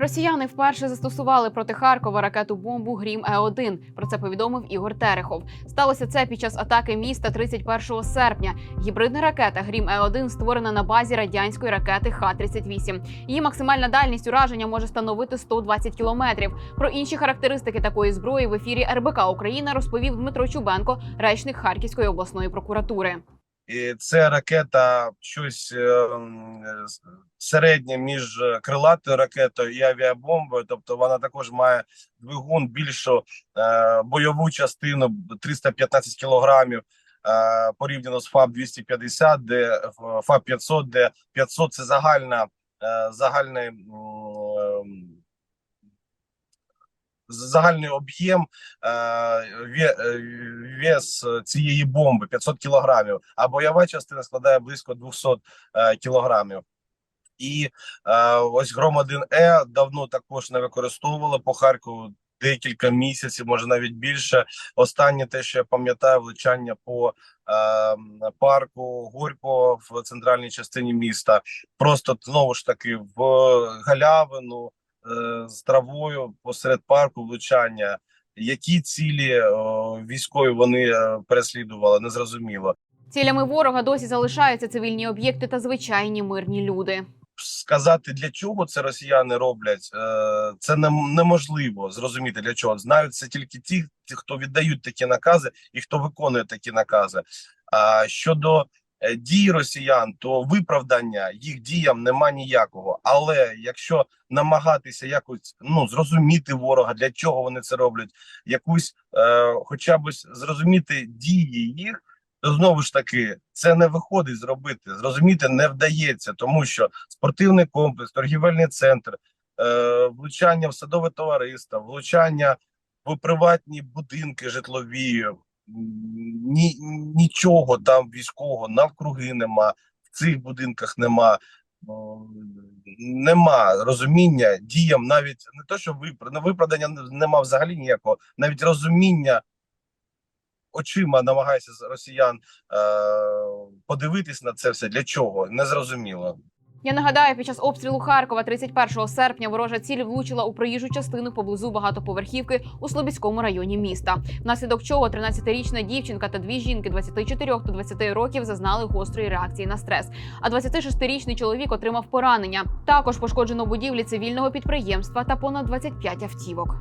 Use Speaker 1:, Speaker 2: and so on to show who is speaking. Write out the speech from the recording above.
Speaker 1: Росіяни вперше застосували проти Харкова ракету бомбу Грім Е 1 Про це повідомив Ігор Терехов. Сталося це під час атаки міста 31 серпня. Гібридна ракета Грім Е 1 створена на базі радянської ракети Х-38. Її максимальна дальність ураження може становити 120 кілометрів. Про інші характеристики такої зброї в ефірі РБК Україна розповів Дмитро Чубенко, речник Харківської обласної прокуратури.
Speaker 2: І це ракета щось е, середнє між крилатою ракетою і авіабомбою. Тобто вона також має двигун більшу е, бойову частину 315 кілограмів. е, Порівняно з ФАБ 250, де ФАБ 500, де 500 це загальна загальний загальний об'єм вес цієї бомби 500 кілограмів, а бойова частина складає близько 200 е, кілограмів. І е, ось гром 1 е давно також не використовували по Харкову декілька місяців, може навіть більше. Останнє те, що я пам'ятаю, влучання по е, парку Горького в центральній частині міста. Просто знову ж таки в галявину е, з травою посеред парку влучання. Які цілі військові вони е, переслідували, незрозуміло.
Speaker 1: Цілями ворога досі залишаються цивільні об'єкти та звичайні мирні люди.
Speaker 2: сказати для чого це росіяни роблять, е, це неможливо зрозуміти для чого. Знають це тільки ті, хто віддають такі накази і хто виконує такі накази. А щодо е, дій росіян, то виправдання їх діям нема ніякого. Але якщо намагатися якось ну зрозуміти ворога, для чого вони це роблять, якусь, е, хоча б зрозуміти дії їх. То знову ж таки це не виходить зробити. Зрозуміти не вдається, тому що спортивний комплекс, торгівельний центр, е, влучання в садове товариство, влучання в приватні будинки житлові. Ні, нічого там військового навкруги нема, в цих будинках нема. М, Нема розуміння діям, навіть не те, що випр... виправдання нема взагалі ніякого, навіть розуміння очима намагається росіян е, подивитись на це все для чого незрозуміло.
Speaker 1: Я нагадаю, під час обстрілу Харкова 31 серпня ворожа ціль влучила у проїжджу частину поблизу багатоповерхівки у Слобідському районі міста. Внаслідок чого 13-річна дівчинка та дві жінки 24 та 20 років зазнали гострої реакції на стрес. А 26-річний чоловік отримав поранення. Також пошкоджено будівлі цивільного підприємства та понад 25 автівок.